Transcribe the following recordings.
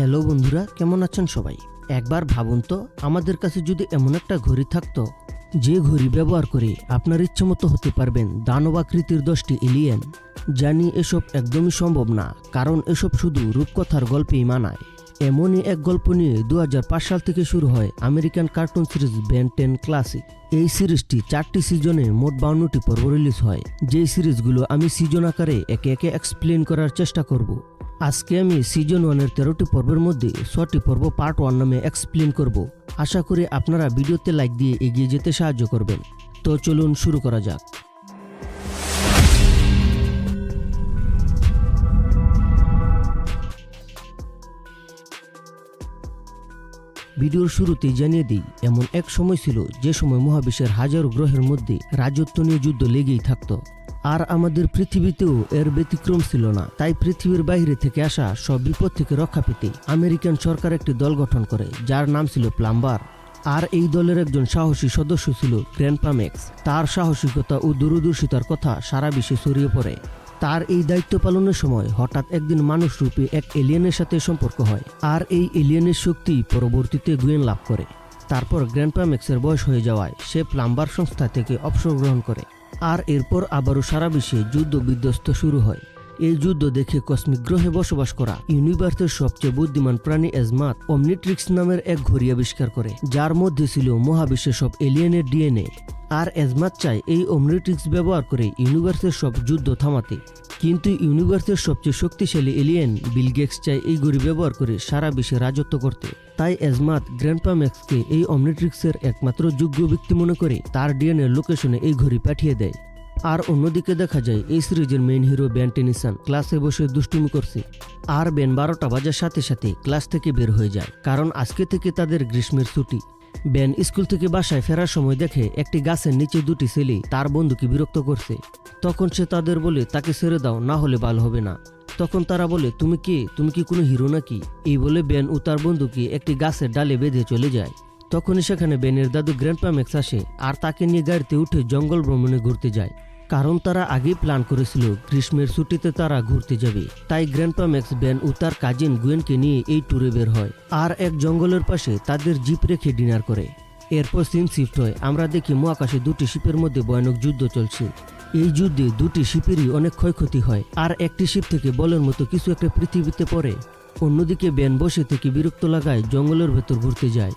Hello বন্ধুরা, কেমন আছেন সবাই? একবার ভাবুন তো, আমাদের কাছে যদি এমন একটা ঘড়ি থাকতো, যে ঘড়ি ব্যবহার করে আপনার ইচ্ছে মতো হতে পারবেন দানবাকৃতির দশটি এলিয়েন জানি এসব একদমই সম্ভব না, কারণ এসব শুধু রূপকথার গল্পেই মানায়। এমনই এক গল্প নিয়ে দু হাজার পাঁচ সাল থেকে শুরু হয় American cartoon series Ben ten classic এই সিরিজটি চারটি সিজনে মোট বাউন্নটি পর্ব রিলিজ হয়। যেই সিরিজগুলো আমি সিজন আকারে একে একে এক্সপ্লেন করার চেষ্টা করব। আজকে আমি সিজন ওয়ানের তেরোটি পর্বের মধ্যে ছটি পর্ব পার্ট ওয়ান নামে এক্সপ্লেন করব। আশা করি আপনারা ভিডিওতে লাইক দিয়ে এগিয়ে যেতে সাহায্য করবেন। তো চলুন শুরু করা যাক। ভিডিওর শুরুতেই জানিয়ে দিই, এমন এক সময় ছিল যে সময় মহাবিশ্বের হাজারো গ্রহের মধ্যে রাজত্ব নিয়ে যুদ্ধ লেগেই থাকতো। আর আমাদের পৃথিবীতেও এর ব্যতিক্রম ছিল না। তাই পৃথিবীর বাইরে থেকে আসা সব বিপদ থেকে রক্ষা পেতে আমেরিকান সরকার একটি দল গঠন করে, যার নাম ছিল প্লাম্বার। আর এই দলের একজন সাহসী সদস্য ছিল গ্র্যান্ডপামেক্স তার সাহসিকতা ও দূরদর্শিতার কথা সারা বিশ্বে ছড়িয়ে পড়ে। তার এই দায়িত্ব পালনের সময় হঠাৎ একদিন মানুষ রূপে এক এলিয়েনের সাথে সম্পর্ক হয়, আর এই এলিয়েনের শক্তি পরবর্তীতে গুয়েন লাভ করে। তারপর গ্র্যান্ডপামেক্সের বয়স হয়ে যাওয়ায় সে প্লাম্বার সংস্থা থেকে অবসর গ্রহণ করে। আর এরপর আবারও সারা বিশ্বে যুদ্ধ বিধ্বস্ত শুরু হয়। এই যুদ্ধ দেখে কসমিক গ্রহে বসবাস করা ইউনিভার্সের সবচেয়ে বুদ্ধিমান প্রাণী এজমাত অমনিট্রিক্স নামের এক ঘড়ি আবিষ্কার করে, যার মধ্যে ছিল মহাবিশ্বের সব এলিয়েনের ডিএনএ। আর এজমাত চায় এই অমনিট্রিক্স ব্যবহার করে ইউনিভার্সের সব যুদ্ধ থামাতে। কিন্তু ইউনিভার্সের সবচেয়ে শক্তিশালী এলিয়েন বিল বিলগেক্স চায় এই ঘড়ি ব্যবহার করে সারা বিশ্বে রাজত্ব করতে। তাই এজমাত গ্র্যান্ডপাম্যাক্সকে এই অমনিট্রিক্সের একমাত্র যোগ্য ব্যক্তি মনে করে, তার ডিএনএ লোকেশনে এই ঘড়ি পাঠিয়ে দেয়। আর অন্যদিকে দেখা যায়, এই সিরিজের মেইন হিরো ব্যান টেনিসন ক্লাসে বসে দুষ্টুমি করছে। আর বেন বারোটা বাজার সাথে সাথে ক্লাস থেকে বের হয়ে যায়। কারণ আজকে থেকে তাদের গ্রীষ্মের ছুটি। ব্যান স্কুল থেকে বাসায় ফেরার সময় দেখে একটি গাছের নিচে দুটি ছেলে তার বন্ধুকে বিরক্ত করছে। তখন সে তাদের বলে, তাকে ছেড়ে দাও, না হলে ভালো হবে না। তখন তারা বলে, তুমি কে? তুমি কি কোনো হিরো নাকি? এই বলে বেন ও তার বন্ধুকে একটি গাছের ডালে বেঁধে চলে যায়। তখনই সেখানে বেনের দাদু গ্র্যান্ডপামেক্স আসে আর তাকে নিয়ে গাড়িতে উঠে জঙ্গল ভ্রমণে ঘুরতে যায়। কারণ তারা আগেই প্ল্যান করেছিল গ্রীষ্মের ছুটিতে তারা ঘুরতে যাবে। তাই গ্র্যান্ডপামেক্স বেন ও তার কাজিন গুয়েনকে নিয়ে এই ট্যুরে বের হয়। আর এক জঙ্গলের পাশে তাদের জিপ রেখে ডিনার করে। এরপর সিন শিফট হয়। আমরা দেখি মহাকাশে দুটি শিপের মধ্যে ভয়ানক যুদ্ধ চলছে। এই যুদ্ধে দুটি শিপেরই অনেক ক্ষয়ক্ষতি হয়। আর একটি শিপ থেকে বলের মতো কিছু একটা পৃথিবীতে পড়ে। অন্যদিকে ব্যান বসে থেকে বিরক্ত লাগায় জঙ্গলের ভেতর ঘুরতে যায়।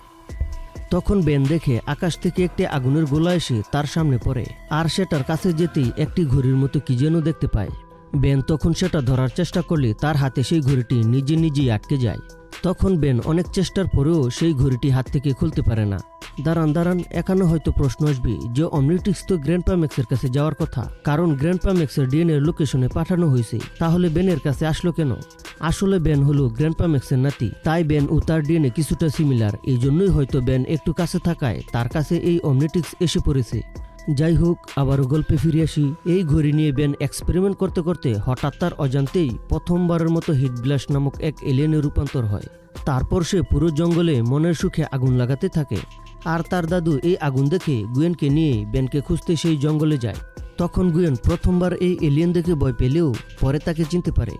তখন বেন দেখে আকাশ থেকে একটি আগুনের গোলা এসে তার সামনে পড়ে। আর সেটার কাছে যেতেই একটি ঘড়ির মতো কি যেন দেখতে পায়। বেন তখন সেটা ধরার চেষ্টা করলে তার হাতে সেই ঘড়িটি নিজে নিজেই আটকে যায়। তখন বেন অনেক চেষ্টার পরেও সেই ঘড়িটি হাত থেকে খুলতে পারে না। দাঁড়ান দাঁড়ান, এখানে হয়তো প্রশ্ন আসবে যে অমনিটিক্স তো গ্র্যান্ডপামেক্সের কাছে যাওয়ার কথা। কারণ গ্র্যান্ডপামেক্সের ডিএনএর লোকেশনে পাঠানো হয়েছে। তাহলে বেনের কাছে আসলো কেন? আসলে বেন হলো গ্র্যান্ডপামেক্সের নাতি। তাই বেন ও তার ডিএনএ কিছুটা সিমিলার এই জন্যই হয়তো বেন একটু কাছে থাকায় তার কাছে এই অমনিটিক্স এসে পড়েছে। যাই হোক আবারও গল্পে ফিরে আসি। এই ঘড়ি নিয়ে ব্যান এক্সপেরিমেন্ট করতে করতে হঠাৎ তার অজান্তেই প্রথমবারের মতো হিট ব্লাস নামক এক এলিয়েনে রূপান্তর হয়। তারপর সে পুরো জঙ্গলে মনের সুখে আগুন লাগাতে থাকে। আর তার দাদু এই আগুন দেখে গুয়েনকে নিয়ে ব্যানকে খুঁজতে সেই জঙ্গলে যায়। তখন গুয়েন প্রথমবার এই এলিয়েন দেখে ভয় পেলেও পরে তাকে চিনতে পারে।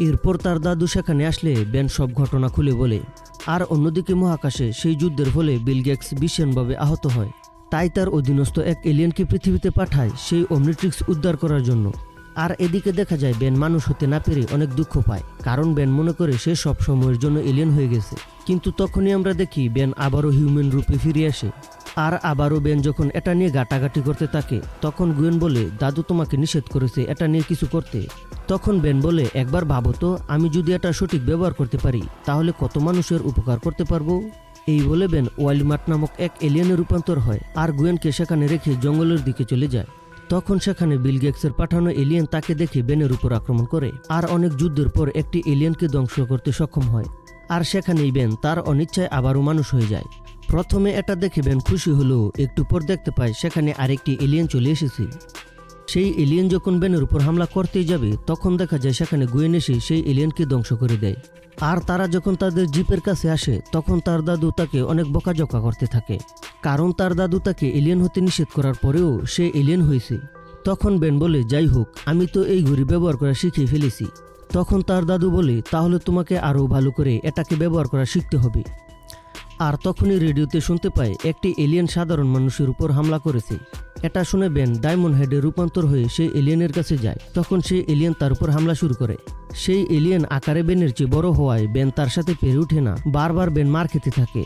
এরপর তার দাদু সেখানে আসলে বেন সব ঘটনা খুলে বলে। আর অন্যদিকে মহাকাশে সেই যুদ্ধের ফলে বিলগেক্স ভীষণভাবে আহত হয়। তাই তার অধীনস্থ এক এলিয়েনকে পৃথিবীতে পাঠায় সেই অমনিট্রিক্স উদ্ধার করার জন্য। আর এদিকে দেখা যায় ব্যান মানুষ হতে না পেরে অনেক দুঃখ পায়, কারণ ব্যান মনে করে সে সব সময়ের জন্য এলিয়েন হয়ে গেছে। কিন্তু তখনই আমরা দেখি ব্যান আবারও হিউম্যান রূপে ফিরে আসে। আর আবারও বেন যখন এটা নিয়ে গাটাগাটি করতে থাকে, তখন গুয়েন বলে, দাদু তোমাকে নিষেধ করেছে এটা নিয়ে কিছু করতে। তখন বেন বলে, একবার ভাবো তো, আমি যদি এটা সঠিক ব্যবহার করতে পারি, তাহলে কত মানুষের উপকার করতে পারব? এই বলে বেন ওয়াইল্ডমার্ট নামক এক এলিয়েনে রূপান্তর হয়। আর গুয়েনকে সেখানে রেখে জঙ্গলের দিকে চলে যায়। তখন সেখানে বিল গেক্সের পাঠানো এলিয়েন তাকে দেখে বেনের উপর আক্রমণ করে। আর অনেক যুদ্ধের পর একটি এলিয়েনকে ধ্বংস করতে সক্ষম হয়। আর সেখানেই বেন তার অনিচ্ছায় আবারও মানুষ হয়ে যায়। প্রথমে এটা দেখে বেন খুশি হলেও একটু পর দেখতে পায় সেখানে আরেকটি এলিয়েন চলে এসেছে। সেই এলিয়েন যখন বেনের উপর হামলা করতেই যাবে, তখন দেখা যায় সেখানে গুয়েন এসে সেই এলিয়েনকে ধ্বংস করে দেয়। আর তারা যখন তাদের জিপের কাছে আসে, তখন তার দাদু তাকে অনেক বকাঝকা করতে থাকে। কারণ তার দাদু তাকে এলিয়েন হতে নিষেধ করার পরেও সে এলিয়েন হয়েছে। তখন বেন বলে, যাই হোক, আমি তো এই ঘড়ি ব্যবহার করা শিখিয়ে ফেলেছি। তখন তার দাদু বলে, তাহলে তোমাকে আরও ভালো করে এটাকে ব্যবহার করা শিখতে হবে। আর তখনই রেডিওতে শুনতে পায়, একটি এলিয়েন সাধারণ মানুষের উপর হামলা করেছে। এটা শুনে বেন ডায়মন্ড হেডে রূপান্তর হয়ে সেই এলিয়েনের কাছে যায়। তখন সেই এলিয়েন তার উপর হামলা শুরু করে। সেই এলিয়েন আকারে বেনের চেয়ে বড় হওয়ায় বেন তার সাথে পেরে ওঠে না, বারবার বেন মার খেতে থাকে।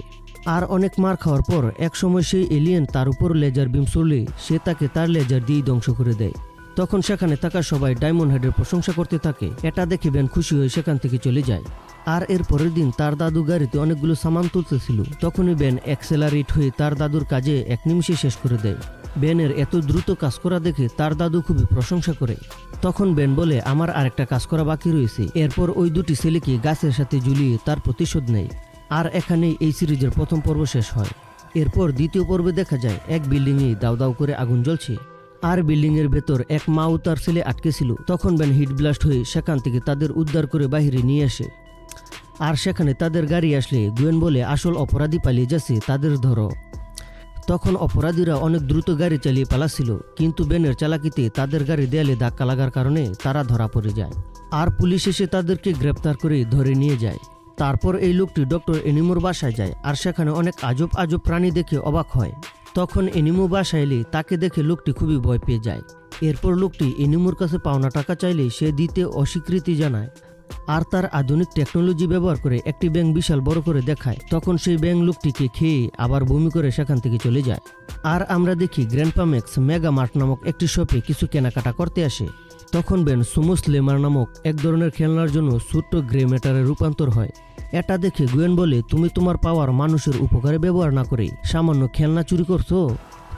আর অনেক মার খাওয়ার পর একসময় সেই এলিয়েন তার উপর লেজার বিম চললে সে তাকে তার লেজার দিয়েই ধ্বংস করে দেয়। তখন সেখানে থাকা সবাই ডায়মন্ড হেডের প্রশংসা করতে থাকে। এটা দেখে বেন খুশি হয়ে সেখান থেকে চলে যায়। আর এর পরের দিন তার দাদু গাড়িতে অনেকগুলো সামান তুলতেছিল। তখনই বেন অ্যাক্সেলারেট হয়ে তার দাদুর কাজে এক নিমিষে শেষ করে দেয়। বেনের এত দ্রুত কাজ করা দেখে তার দাদু খুবই প্রশংসা করে। তখন বেন বলে, আমার আরেকটা কাজ করা বাকি রয়েছে। এরপর ওই দুটি ছেলেকে গাছের সাথে ঝুলিয়ে তার প্রতিশোধ নেয় আর এখানেই এই সিরিজের প্রথম পর্ব শেষ হয়। এরপর দ্বিতীয় পর্বে দেখা যায়, এক বিল্ডিংয়ে দাউ দাউ করে আগুন জ্বলছে। আর বিল্ডিংয়ের ভেতর এক মা ও তার ছেলে আটকে ছিল। তখন ব্যান হিট ব্লাস্ট হয়ে সেখান থেকে তাদের উদ্ধার করে বাহিরে নিয়ে আসে। আর সেখানে তাদের গাড়ি আসলে, গুয়েন বলে, আসল অপরাধী পালিয়ে যাচ্ছে, তাদের ধরো। তখন অপরাধীরা অনেক দ্রুত গাড়ি চালিয়ে পালাচ্ছিল, কিন্তু বেনের চালাকিতে তাদের গাড়ি দেয়ালে ধাক্কা লাগার কারণে তারা ধরা পড়ে যায়। আর পুলিশ এসে তাদেরকে গ্রেপ্তার করে ধরে নিয়ে যায়। তারপর এই লোকটি ডক্টর এনিমোর বাসায় যায়, আর সেখানে অনেক আজব আজব প্রাণী দেখে অবাক হয়। তখন এনিমো বাসায় এলে তাকে দেখে লোকটি খুবই ভয় পেয়ে যায়। এরপর লোকটি এনিমোর কাছে পাওনা টাকা চাইলে সে দিতে অস্বীকৃতি জানায়। আর তার আধুনিক টেকনোলজি ব্যবহার করে একটি ব্যাং বিশাল বড় করে দেখায়, তখন সেই ব্যাং লোকটিকে খেয়ে আবার বমি করে সেখান থেকে চলে যায়। আর আমরা দেখি গ্র্যান্ডপামেক্স মেগা মার্ট নামক একটি শপে কিছু কেনাকাটা করতে আসে। তখন বেন সুমোস লেমার নামক এক ধরনের খেলনার জন্য ছোট্ট গ্রে ম্যাটারে রূপান্তর হয়। এটা দেখে গুয়েন বলে, তুমি তোমার পাওয়ার মানুষের উপকারে ব্যবহার না করে সামান্য খেলনা চুরি করছ?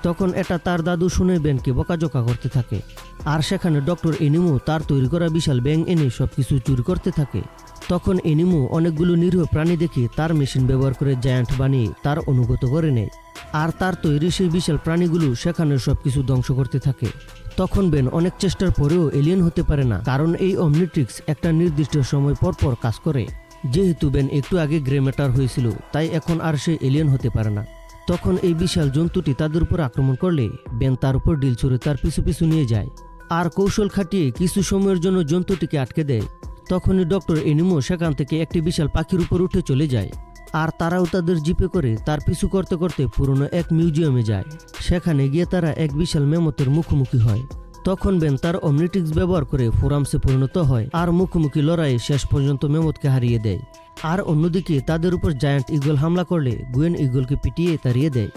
তখন এটা তার দাদু শুনে বেনকে বকাঝকা করতে থাকে। আর সেখানে ডক্টর এনিমো তার তৈরি করা বিশাল ব্যাং এনে সব কিছু চুরি করতে থাকে। তখন এনিমো অনেকগুলো নিরীহ প্রাণী দেখে তার মেশিন ব্যবহার করে জায়ান্ট বানিয়ে তার অনুগত করে নেয়। আর তার তৈরি সেই বিশাল প্রাণীগুলো সেখানে সব কিছু ধ্বংস করতে থাকে। তখন বেন অনেক চেষ্টার পরেও এলিয়েন হতে পারে না, কারণ এই অমনিট্রিক্স একটা নির্দিষ্ট সময় পর পর কাজ করে। যেহেতু বেন একটু আগে গ্রে ম্যাটার হয়েছিল, তাই এখন আর সে এলিয়েন হতে পারে না। তখন এই বিশাল জন্তুটি তাদের উপর আক্রমণ করলে বেন তার উপর ডিল ছুড়ে তার পিছু পিছু নিয়ে যায়। আর কৌশল খাটিয়ে কিছু সময়ের জন্য জন্তুটিকে আটকে দেয়। তখনই ডক্টর এনিমো সেখান থেকে একটি বিশাল পাখির উপর উঠে চলে যায়। আর তারাও তাদের জিপে করে তার পিছু করতে করতে পুরনো এক মিউজিয়ামে যায়। সেখানে গিয়ে তারা এক বিশাল মেমতের মুখোমুখি হয়। তখন বেন তার অমনিটিক্স ব্যবহার করে ফোরামসে পরিণত হয় আর মুখোমুখি লড়াইয়ে শেষ পর্যন্ত মেমতকে হারিয়ে দেয়। আর অন্যদিকে তাদের উপর জায়ান্ট ইগল হামলা করলে গুয়েন ইগলকে পিটিয়ে তাড়িয়ে দেয়।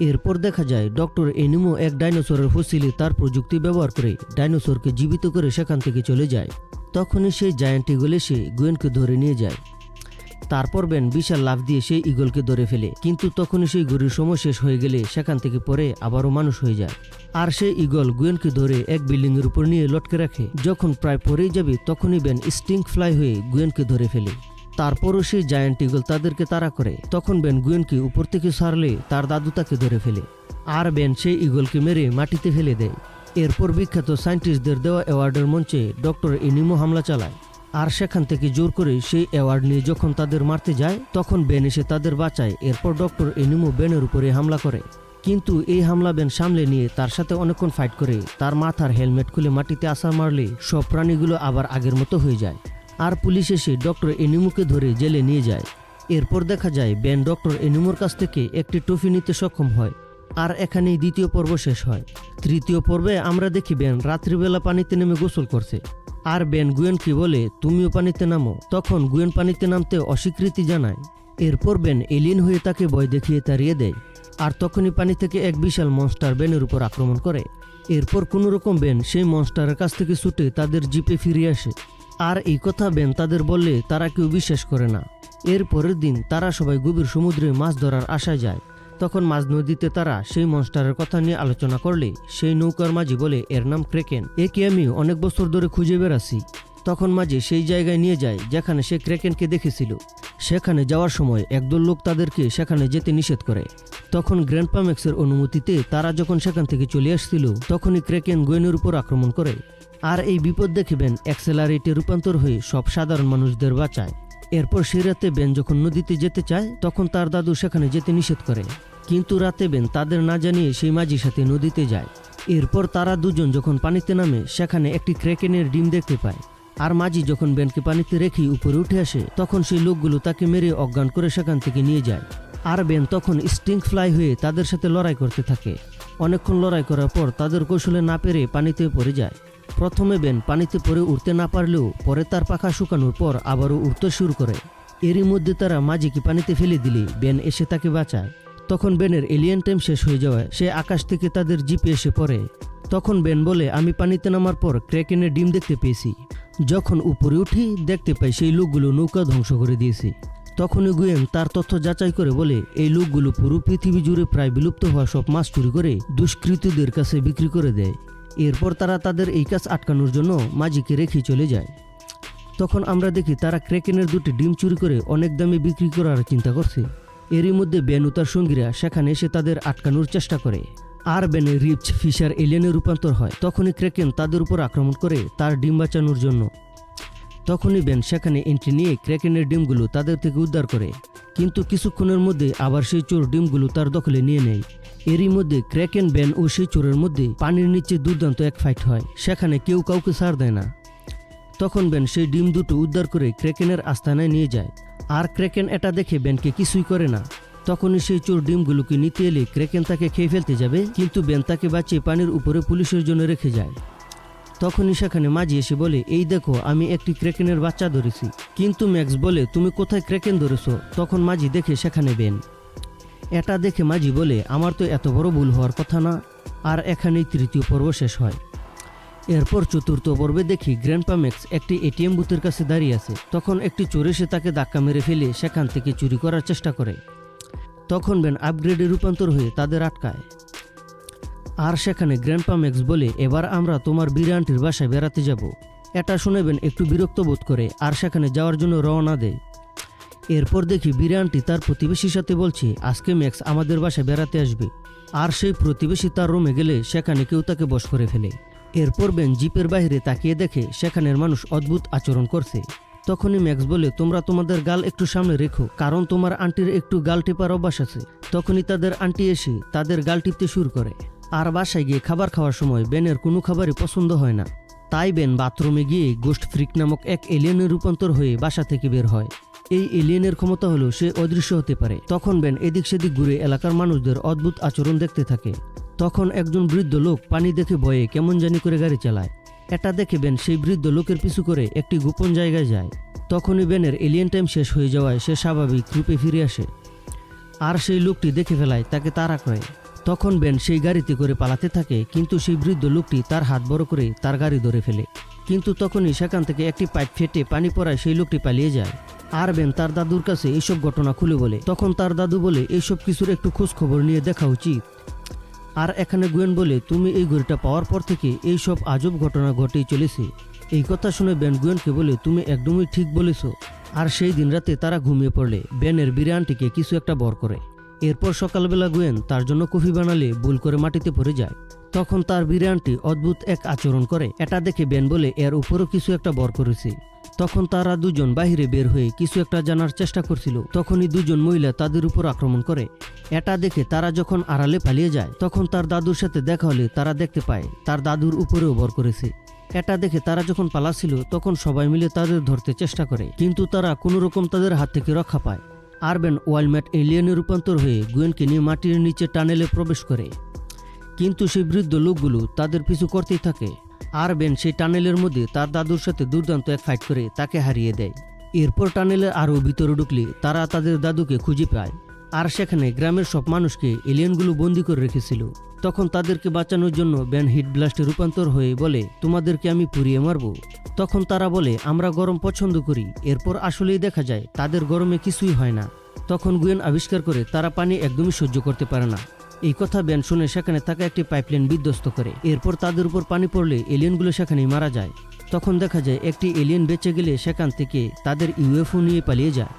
এরপর দেখা যায়, ডক্টর এনিমো এক ডাইনোসরের ফসিলে তার প্রযুক্তি ব্যবহার করে ডাইনোসরকে জীবিত করে সেখান থেকে চলে যায়। তখনই সেই জায়ান্ট ইগল এসে গুয়েনকে ধরে নিয়ে যায়। তারপর বেন বিশাল লাভ দিয়ে সেই ইগলকে ধরে ফেলে, কিন্তু তখনই সেই গরুর সময় শেষ হয়ে গেলে সেখান থেকে পরে আবারও মানুষ হয়ে যায়। আর সেই ইগল গুয়েনকে ধরে এক বিল্ডিংয়ের উপর নিয়ে লটকে রাখে। যখন প্রায় পরেই যাবে, তখনই বেন স্টিং ফ্লাই হয়ে গুয়েনকে ধরে ফেলে। তারপরও সেই জায়ান্ট ইগল তাদেরকে তাড়া করে। তখন বেন গুয়েনকে উপর থেকে সারলে তার দাদু তাকে ধরে ফেলে। আর বেন সেই ইগলকে মেরে মাটিতে ফেলে দেয়। এরপর বিখ্যাত সায়েন্টিস্টদের দেওয়া অ্যাওয়ার্ডের মঞ্চে ডক্টর এনিমো হামলা চালায়। আর সেখান থেকে জোর করে সেই অ্যাওয়ার্ড নিয়ে যখন তাদের মারতে যায়, তখন বেন এসে তাদের বাঁচায়। এরপর ডক্টর এনিমো বেনের উপরে হামলা করে। কিন্তু এই হামলা বেন সামলে নিয়ে তার সাথে অনেকক্ষণ ফাইট করে। তার মাথার হেলমেট খুলে মাটিতে আসা মারলে সব প্রাণীগুলো আবার আগের মতো হয়ে যায়। আর পুলিশ এসে ডক্টর এনিমোকে ধরে জেলে নিয়ে যায়। এরপর দেখা যায়, ব্যান ডক্টর এনিমোর কাছ থেকে একটি ট্রফি নিতে সক্ষম হয়, আর এখানেই দ্বিতীয় পর্ব শেষ হয়। তৃতীয় পর্বে আমরা দেখি ব্যান রাত্রিবেলা পানিতে নেমে গোসল করছে। আর বেন গুয়েনকে বলে, তুমিও পানিতে নামো। তখন গুয়েন পানিতে নামতে অস্বীকৃতি জানায়। এরপর ব্যান এলিয়েন হয়ে তাকে ভয় দেখিয়ে তাড়িয়ে দেয়, আর তখনই পানি থেকে এক বিশাল মনস্টার বেনের উপর আক্রমণ করে। এরপর কোনোরকম ব্যান সেই মনস্টারের কাছ থেকে ছুটে তাদের জিপে ফিরে আসে। আর এই কথা বেন তাদের বললে তারা কেউ বিশ্বাস করে না। এর পরের দিন তারা সবাই গভীর সমুদ্রে মাছ ধরার আশায় যায়। তখন মাঝ নদীতে তারা সেই মনস্টারের কথা নিয়ে আলোচনা করলে সেই নৌকার মাঝি বলে এর নাম ক্রেকেন। একে আমি অনেক বছর ধরে খুঁজে বেড়াচ্ছি। তখন মাঝে সেই জায়গায় নিয়ে যায় যেখানে সে ক্রেকেনকে দেখেছিল। সেখানে যাওয়ার সময় একদল লোক তাদেরকে সেখানে যেতে নিষেধ করে। তখন গ্র্যান্ডপামেক্সের অনুমতিতে তারা যখন সেখান থেকে চলে আসছিল, তখনই ক্রেকেন গোয়েনের উপর আক্রমণ করে। আর এই বিপদ দেখিবেন অ্যাক্সেলারেটে রূপান্তর হয়ে সব সাধারণ মানুষদের বাঁচায়। এরপর সেই রাতে বেন যখন নদীতে যেতে চায়, তখন তার দাদু সেখানে যেতে নিষেধ করে। কিন্তু রাতে বেন তাদের না জানিয়ে সেই মাঝির সাথে নদীতে যায়। এরপর তারা দুজন যখন পানিতে নামে, সেখানে একটি ক্রেকেনের ডিম দেখতে পায়। আর মাঝি যখন বেনকে পানিতে রেখে উপরে উঠে আসে, তখন সেই লোকগুলো তাকে মেরে অজ্ঞান করে সেখান থেকে নিয়ে যায়। আর বেন তখন স্টিং ফ্লাই হয়ে তাদের সাথে লড়াই করতে থাকে। অনেকক্ষণ লড়াই করার পর তাদের কৌশলে না পেরে পানিতে পড়ে যায়। প্রথমে বেন পানিতে পরে উঠতে না পারলেও পরে তার পাখা শুকানোর পর আবারও উঠতে শুরু করে। এরই মধ্যে তারা মাঝিকে পানিতে ফেলে দিলে বেন এসে তাকে বাঁচায়। তখন বেনের এলিয়েন টাইম শেষ হয়ে যাওয়ায় সে আকাশ থেকে তাদের জিপে এসে পড়ে। তখন বেন বলে, আমি পানিতে নামার পর ক্র্যাকেনের ডিম দেখতে পেয়েছি। যখন উপরে উঠি, দেখতে পাই সেই লোকগুলো নৌকা ধ্বংস করে দিয়েছে। তখনই গুয়েন তার তথ্য যাচাই করে বলে, এই লোকগুলো পুরো পৃথিবী জুড়ে প্রায় বিলুপ্ত হওয়া সব মাছ চুরি করে দুষ্কৃতীদের কাছে বিক্রি করে দেয়। এরপর তারা তাদের এই কাজ আটকানোর জন্য মাঝিকে রেখে চলে যায়। তখন আমরা দেখি তারা ক্রেকেনের দুটি ডিম চুরি করে অনেক দামে বিক্রি করার চিন্তা করছে। এরই মধ্যে বেন ও তার সঙ্গীরা সেখানে এসে তাদের আটকানোর চেষ্টা করে। আর বেনে রিপস ফিশার এলিয়েনে রূপান্তর হয়, তখনই ক্রেকেন তাদের উপর আক্রমণ করে তার ডিম বাঁচানোর জন্য। তখনই বেন সেখানে এন্ট্রি নিয়ে ক্রেকেনের ডিমগুলো তাদের থেকে উদ্ধার করে। কিন্তু কিছুক্ষণের মধ্যে আবার সেই চোর ডিমগুলো তার দখলে নিয়ে নেয়। এরই মধ্যে ক্র্যাকেন ব্যান ও সেই চোরের মধ্যে পানির নিচে দুর্দান্ত এক ফাইট হয়, সেখানে কেউ কাউকে ছাড় দেয় না। তখন বেন সেই ডিম দুটো উদ্ধার করে ক্র্যাকেনের আস্তানায় নিয়ে যায়। আর ক্র্যাকেন এটা দেখে বেনকে কিছুই করে না। তখনই সেই চোর ডিমগুলোকে নিতে এলে ক্র্যাকেন তাকে খেয়ে ফেলতে যাবে, কিন্তু বেন তাকে বাঁচিয়ে পানির উপরে পুলিশের জন্য রেখে যায়। তখনই সেখানে মাঝি এসে বলে, এই দেখো, আমি একটি ক্রেকেনের বাচ্চা ধরেছি। কিন্তু ম্যাক্স বলে, তুমি কোথায় ক্রেকেন ধরেছো? তখন মাঝি দেখে সেখানে বেন। এটা দেখে মাঝি বলে, আমার তো এত বড় ভুল হওয়ার কথা না, আর এখানেই তৃতীয় পর্ব শেষ হয়। এরপর চতুর্থ পর্বে দেখি গ্র্যান্ডপা ম্যাক্স একটি এটিএম বুথের কাছে দাঁড়িয়ে আছে। তখন একটি চোর এসে তাকে ধাক্কা মেরে ফেলে সেখান থেকে চুরি করার চেষ্টা করে। তখন বেন আপগ্রেডে রূপান্তর হয়ে তাদের আটকায়। আর সেখানে গ্র্যান্ডপা ম্যাক্স বলে, এবার আমরা তোমার বিরানটির বাসায় বেড়াতে যাব। এটা শুনেবেন একটু বিরক্ত বোধ করে, আর সেখানে যাওয়ার জন্য রওনা দেয়। এরপর দেখি বিরানটি তার প্রতিবেশীর সাথে বলছে, আজকে ম্যাক্স আমাদের বাসায় বেড়াতে আসবে। আর সেই প্রতিবেশী তার রুমে গেলে সেখানে কেউ তাকে বশ করে ফেলে। এরপর বেন জিপের বাইরে তাকিয়ে দেখে সেখানের মানুষ অদ্ভুত আচরণ করছে। তখনই ম্যাক্স বলে, তোমরা তোমাদের গাল একটু সামনে রেখো, কারণ তোমার আন্টির একটু গাল টেপার অভ্যাস আছে। তখনই তাদের আন্টি এসে তাদের গাল টিপতে শুরু করে। আর বাসায় গিয়ে খাবার খাওয়ার সময় বেনের কোনো খাবারই পছন্দ হয় না। তাই বেন বাথরুমে গিয়ে গোস্ট ফ্রিক নামক এক এলিয়েনের রূপান্তর হয়ে বাসা থেকে বের হয়। এই এলিয়েনের ক্ষমতা হলো সে অদৃশ্য হতে পারে। তখন বেন এদিক সেদিক ঘুরে এলাকার মানুষদের অদ্ভুত আচরণ দেখতে থাকে। তখন একজন বৃদ্ধ লোক পানি দেখে ভয়ে কেমন জানি করে গাড়ি চালায়। এটা দেখে বেন সেই বৃদ্ধ লোকের পিছু করে একটি গোপন জায়গায় যায়। তখনই বেনের এলিয়েন টাইম শেষ হয়ে যাওয়ায় সে স্বাভাবিক রূপে ফিরে আসে। আর সেই লোকটি দেখে ফেলায়, তাকে তাড়া করে। তখন বেন সেই গাড়িতে করে পালাতে থাকে, কিন্তু সেই বৃদ্ধ লোকটি তার হাত বড় করে তার গাড়ি ধরে ফেলে। কিন্তু তখনই সেখান থেকে একটি পাইপ ফেটে পানি পড়ায় সেই লোকটি পালিয়ে যায়। আর বেন তার দাদুর কাছে এইসব ঘটনা খুলে বলে। তখন তার দাদু বলে, এইসব কিছুর একটু খোঁজ খবর নিয়ে দেখা উচিত। আর এখানে গোয়েন বলে, তুমি এই ঘড়িটা পাওয়ার পর থেকে এই সব আজব ঘটনা ঘটেই চলেছে। এই কথা শুনে বেন গুয়েনকে বলে, তুমি একদমই ঠিক বলেছ। আর সেই দিন রাতে তারা ঘুমিয়ে পড়লে। বেনের বিরিয়ানটিকে কিছু একটা বর করে। এরপর সকালবেলা গুয়েন তার জন্য কফি বানালে ভুল করে মাটিতে পড়ে যায়। তখন তার বিরিয়ানটি অদ্ভুত এক আচরণ করে, এটা দেখে বেন বলে এর উপরও কিছু একটা বর করেছে। তখন তারা দুজন বাহিরে বের হয়ে কিছু একটা জানার চেষ্টা করছিল। তখনই দুজন মহিলা তাদের উপর আক্রমণ করে। এটা দেখে তারা যখন আড়ালে পালিয়ে যায়, তখন তার দাদুর সাথে দেখা হলে তারা দেখতে পায়, তার দাদুর উপরেও বর করেছে। এটা দেখে তারা যখন পালাচ্ছিল, তখন সবাই মিলে তাদের ধরতে চেষ্টা করে, কিন্তু তারা কোনো রকম তাদের হাত থেকে রক্ষা পায়। আরবেন ওয়ালম্যাট এলিয়েনে রূপান্তর হয়ে গুয়েনকে নিয়ে মাটির নিচে টানেলে প্রবেশ করে। কিন্তু সেই বৃদ্ধ লোকগুলো তাদের পিছু করতেই থাকে। আরবেন সেই টানেলের মধ্যে তার দাদুর সাথে দুর্দান্ত এক ফাইট করে তাকে হারিয়ে দেয়। এরপর টানেলে আরও ভিতরে ঢুকলে তারা তাদের দাদুকে খুঁজে পায়। আর সেখানে গ্রামের সব মানুষকে এলিয়েনগুলো বন্দি করে রেখেছিল। তখন তাদেরকে বাঁচানোর জন্য ব্যান হিট ব্লাস্টে রূপান্তর হয়ে বলে, তোমাদেরকে আমি পুড়িয়ে মারব। তখন তারা বলে, আমরা গরম পছন্দ করি, এরপর আসলেই দেখা যায়, তাদের গরমে কিছুই হয় না। তখন গুয়েন আবিষ্কার করে, তারা পানি একদমই সহ্য করতে পারে না। এই কথা ব্যান শুনে সেখানে থাকা একটি পাইপলাইন বিধ্বস্ত করে। এরপর তাদের উপর পানি পড়লে এলিয়েনগুলো সেখানেই মারা যায়। তখন দেখা যায়, একটি এলিয়েন বেঁচে গেলে সেখান থেকে তাদের ইউএফও নিয়ে পালিয়ে যায়।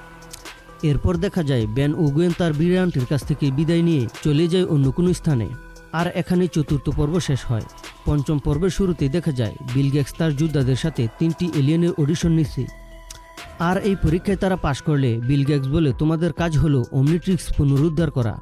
এরপর দেখা যায়, ব্যান ও গুয়েন তার বিরানটির কাছ থেকে বিদায় নিয়ে চলে যায় অন্য কোনো স্থানে। আর এখানে চতুর্থ পর্ব শেষ হয়। পঞ্চম পর্বের শুরুতে দেখা যায়, বিল গেটস তার যোদ্ধাদের সাথে তিনটি এলিয়েনের অডিশন নিচ্ছে। আর এই পরীক্ষায় তারা পাশ করলে বিল গেটস বলে, তোমাদের কাজ হলো অমনিট্রিক্স পুনরুদ্ধার করা।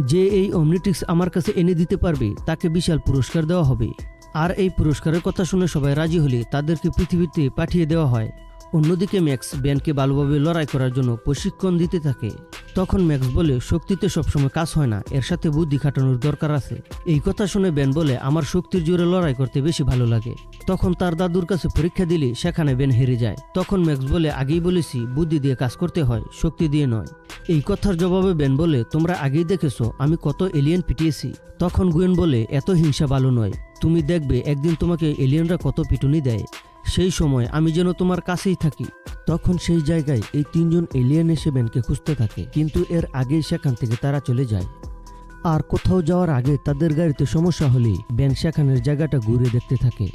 যে এই অমনিট্রিক্স আমার কাছে এনে দিতে পারবে, তাকে বিশাল পুরস্কার দেওয়া হবে। আর এই পুরস্কারের কথা শুনে সবাই রাজি হলে তাদেরকে পৃথিবীতে পাঠিয়ে দেওয়া হয়। অন্যদিকে ম্যাক্স ব্যানকে ভালোভাবে লড়াই করার জন্য প্রশিক্ষণ দিতে থাকে। তখন ম্যাক্স বলে, শক্তিতে সবসময় কাজ হয় না, এর সাথে বুদ্ধি খাটানোর দরকার আছে। এই কথা শুনে ব্যান বলে, আমার শক্তির জোরে লড়াই করতে বেশি ভালো লাগে। তখন তার দাদুর কাছে পরীক্ষা দিলে সেখানে ব্যান হেরে যায়। তখন ম্যাক্স বলে, আগেই বলেছি, বুদ্ধি দিয়ে কাজ করতে হয়, শক্তি দিয়ে নয়। এই কথার জবাবে ব্যান বলে, তোমরা আগেই দেখেছ, আমি কত এলিয়েন পিটিয়েছি। তখন গুয়েন বলে, এত হিংসা ভালো নয়। তুমি দেখবে, একদিন তোমাকে এলিয়েনরা কত পিটুনি দেয়। সেই সময় আমি যেন তোমার কাছেই থাকি, তখন সেই জায়গায় এই তিনজন এলিয়েন এসে ব্যানকে খুঁজতে থাকে। কিন্তু এর আগেই সেখান থেকে তারা চলে যায়। আর কোথাও যাওয়ার আগে তাদের গাড়িতে সমস্যা হলে ব্যান সেখানের জায়গাটা ঘুরে দেখতে থাকে।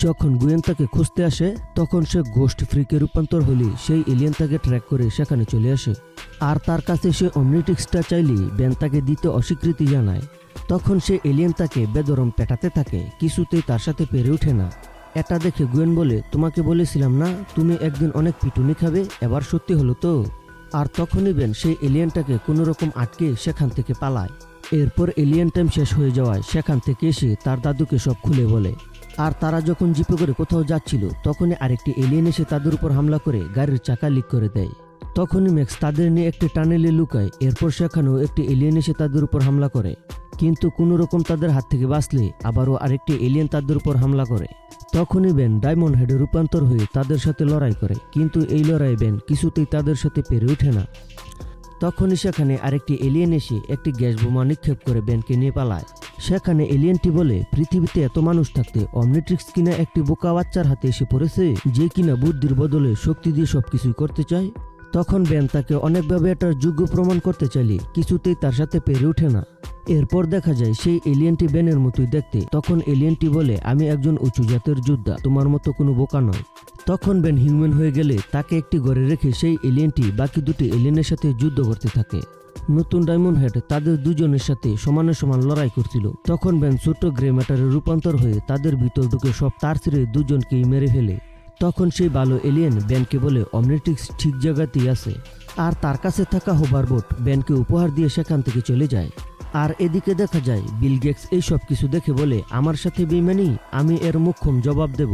যখন গুয়েন তাকে খুঁজতে আসে, তখন সে গোস্ট ফ্রিকে রূপান্তর হলে সেই এলিয়েন তাকে ট্র্যাক করে সেখানে চলে আসে। আর তার কাছে সে অমনিটিক্সটা চাইলে ব্যান তাকে দিতে অস্বীকৃতি জানায়। তখন সে এলিয়েন তাকে বেদরম পেটাতে থাকে, কিছুতেই তার সাথে পেরে ওঠে না। এটা দেখে গুয়েন বলে, তোমাকে বলেছিলাম না, তুমি একদিন অনেক পিটুনি খাবে, এবার সত্যি হলো তো? আর তখনই বেন সেই এলিয়েনটাকে কোনো রকম আটকে সেখান থেকে পালায়। এরপর এলিয়েন টাইম শেষ হয়ে যাওয়ায় সেখান থেকে এসে তার দাদুকে সব খুলে বলে। আর তারা যখন জিপে করে কোথাও যাচ্ছিল, তখনই আরেকটি এলিয়েন এসে তাদের উপর হামলা করে গাড়ির চাকা লিক করে দেয়। তখনই ম্যাক্স তাদের নিয়ে একটি টানেলে লুকায়, এরপর সেখানেও একটি এলিয়েন এসে তাদের উপর হামলা করে। কিন্তু কোনো রকম তাদের হাত থেকে বাঁচলে আবারও আরেকটি এলিয়েন তাদের উপর হামলা করে। তখনই বেন ডায়মন্ড হেডে রূপান্তর হয়ে তাদের সাথে লড়াই করে, কিন্তু এই লড়াই বেন কিছুতেই তাদের সাথে পেরে ওঠে না। তখনই সেখানে আরেকটি এলিয়েন এসে একটি গ্যাস বোমা নিক্ষেপ করে বেনকে নিয়ে পালায়। সেখানে এলিয়েনটি বলে, পৃথিবীতে এত মানুষ থাকতে অমনিট্রিক্স কিনা একটি বোকা বাচ্চার হাতে এসে পড়েছে, যে কিনা বুদ্ধির বদলে শক্তি দিয়ে সবকিছুই করতে চায়? তখন ব্যান তাকে অনেকভাবে এটার যোগ্য প্রমাণ করতে চাইলে কিছুতেই তার সাথে পেরে ওঠে না। এরপর দেখা যায় সেই এলিয়েনটি ব্যানের মতোই দেখতে। তখন এলিয়েনটি বলে, আমি একজন উঁচু জাতের যোদ্ধা, তোমার মতো কোনো বোকা নয়। তখন ব্যান হিউম্যান হয়ে গেলে তাকে একটি ঘরে রেখে সেই এলিয়েনটি বাকি দুটি এলিয়েনের সাথে যুদ্ধ করতে থাকে। নতুন ডায়মন্ড হেড তাদের দুজনের সাথে সমানে সমান লড়াই করছিল। তখন ব্যান ছোট্ট গ্রে ম্যাটারে রূপান্তর হয়ে তাদের ভিতর ঢুকে সব তার ছিঁড়ে দুজনকেই মেরে ফেলে। তখন সেই বালো এলিয়েন ব্যানকে বলে অমনেটিক্স ঠিক জায়গাতেই আছে। আর তার কাছে থাকা হোভারবোট ব্যানকে উপহার দিয়ে সেখান থেকে চলে যায়। আর এদিকে দেখা যায় বিল গেটস এই সব কিছু দেখে বলে, আমার সাথে বেইমানি, আমি এর মুখ্যম জবাব দেব।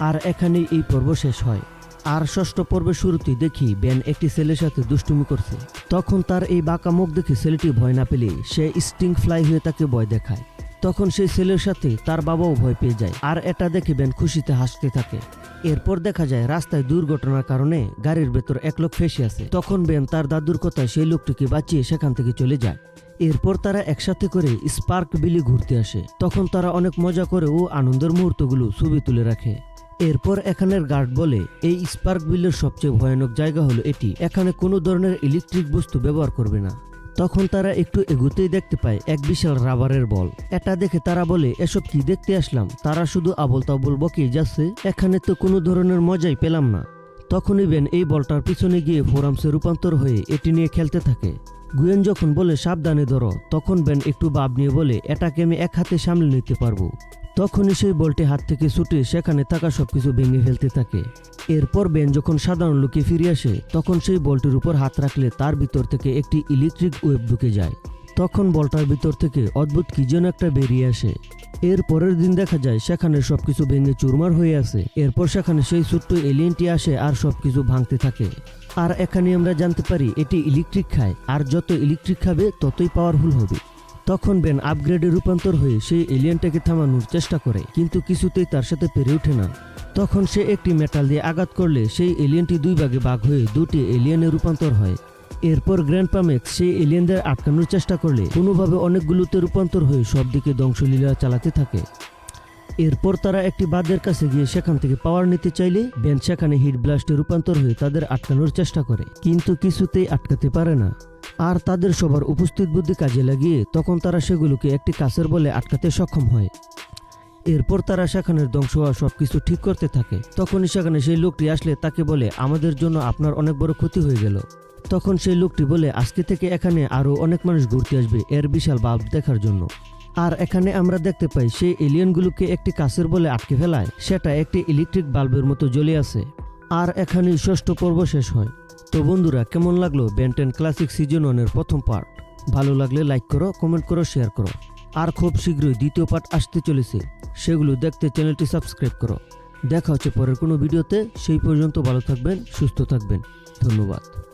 আর এখানেই এই পর্ব শেষ হয়। আর ষষ্ঠ পর্বের শুরুতে দেখি ব্যান একটি ছেলের সাথে দুষ্টুমি করছে। তখন তার এই বাঁকা মুখ দেখে ছেলেটি ভয় না পেলে সে স্টিং ফ্লাই হয়ে তাকে ভয় দেখায়। তখন সেই ছেলের সাথে তার বাবাও ভয় পেয়ে যায়। আর এটা দেখে ব্যান খুশিতে হাসতে থাকে। এরপর দেখা যায় রাস্তায় দুর্ঘটনার কারণে গাড়ির ভেতর এক লোক ফেসে আছে। তখন বেন তার দাদুর কথায় সেই লোকটিকে বাঁচিয়ে সেখান থেকে চলে যায়। এরপর তারা একসাথে করে স্পার্ক বিলি ঘুরতে আসে। তখন তারা অনেক মজা করে ও আনন্দের মুহূর্তগুলো ছবি তুলে রাখে। এরপর এখানের গার্ড বলে, এই স্পার্ক বিলের সবচেয়ে ভয়ানক জায়গা হলো এটি। এখানে কোনো ধরনের ইলেকট্রিক বস্তু ব্যবহার করবে না। তখন তারা একটু এগুতেই দেখতে পায় এক বিশাল রাবারের বল। এটা দেখে তারা বলে, এসব কি দেখতে আসলাম? তারা শুধু আবল তাবল বকেই যাচ্ছে। এখানে তো কোনো ধরনের মজাই পেলাম না। তখন ইভেন এই বলটার পিছনে গিয়ে ফোরামসে রূপান্তর হয়ে এটি নিয়ে খেলতে থাকে। গুয়েন যখন বলে, সাবধানে ধরো, তখন ব্যান একটু বাব নিয়ে বলে, এটাকে আমি এক হাতে সামলে নিতে পারব। তখনই সেই বলটি হাত থেকে ছুটে সেখানে থাকা সবকিছু ভেঙে ফেলতে থাকে। এরপর বেন যখন সাধারণ লোকে ফিরে আসে, তখন সেই বলটির উপর হাত রাখলে তার ভিতর থেকে একটি ইলেকট্রিক ওয়েব ঢুকে যায়। তখন বলটার ভিতর থেকে অদ্ভুত কি যেন একটা বেরিয়ে আসে। এর পরের দিন দেখা যায় সেখানে সবকিছু ভেঙে চুরমার হয়ে আছে। এরপর সেখানে সেই ছোট্ট এলিয়েনটি আসে আর সবকিছু ভাঙতে থাকে। আর এখানে আমরা জানতে পারি এটি ইলেকট্রিক খায়, আর যত ইলেকট্রিক খাবে ততই পাওয়ারফুল হবে। তখন বেন আপগ্রেডে রূপান্তর হয়ে সেই এলিয়েনটাকে থামানোর চেষ্টা করে, কিন্তু কিছুতেই তার সাথে পেরে ওঠে না। তখন সে একটি মেটাল দিয়ে আঘাত করলে সেই এলিয়েনটি দুই ভাগে ভাগ হয়ে দুটি এলিয়েনে রূপান্তর হয়। এরপর গ্র্যান্ড পামেক্স সেই এলিয়েনদের আটকানোর চেষ্টা করলে কোনোভাবে অনেকগুলোতে রূপান্তর হয়ে সব দিকে ধ্বংসলীলা চালাতে থাকে। এরপর তারা একটি বাঁধের কাছে গিয়ে সেখান থেকে পাওয়ার নিতে চাইলে বেন সেখানে হিট ব্লাস্টে রূপান্তর হয়ে তাদের আটকানোর চেষ্টা করে, কিন্তু কিছুতেই আটকাতে পারে না। আর তাদের সবার উপস্থিত বুদ্ধি কাজে লাগিয়ে তখন তারা সেগুলোকে একটি কাছের বলে আটকাতে সক্ষম হয়। এরপর তারা সেখানের ধ্বংস হওয়া সবকিছু ঠিক করতে থাকে। তখনই সেখানে সেই লোকটি আসলে তাকে বলে, আমাদের জন্য আপনার অনেক বড় ক্ষতি হয়ে গেল। তখন সেই লোকটি বলে, আজকে থেকে এখানে আরও অনেক মানুষ ঘুরতে আসবে, এর বিশাল বাল্ব দেখার জন্য। আর এখানে আমরা দেখতে পাই, সেই এলিয়েনগুলোকে একটি কাছের বলে আটকে ফেলায়, সেটা একটি ইলেকট্রিক বাল্বের মতো জ্বলে আছে। আর এখানেই ষষ্ঠ পর্ব শেষ হয়। তো বন্ধুরা, কেমন লাগল বেন্টেন ক্লাসিক সিজন ওয়ানের প্রথম পার্ট? ভালো লাগলে লাইক করো, কমেন্ট করো, শেয়ার করো। আর খুব শীঘ্রই দ্বিতীয় পার্ট আসতে চলেছে, সেগুলো দেখতে চ্যানেলটি সাবস্ক্রাইব করো। দেখা হচ্ছে পরের কোনো ভিডিওতে, সেই পর্যন্ত ভালো থাকবেন, সুস্থ থাকবেন। ধন্যবাদ।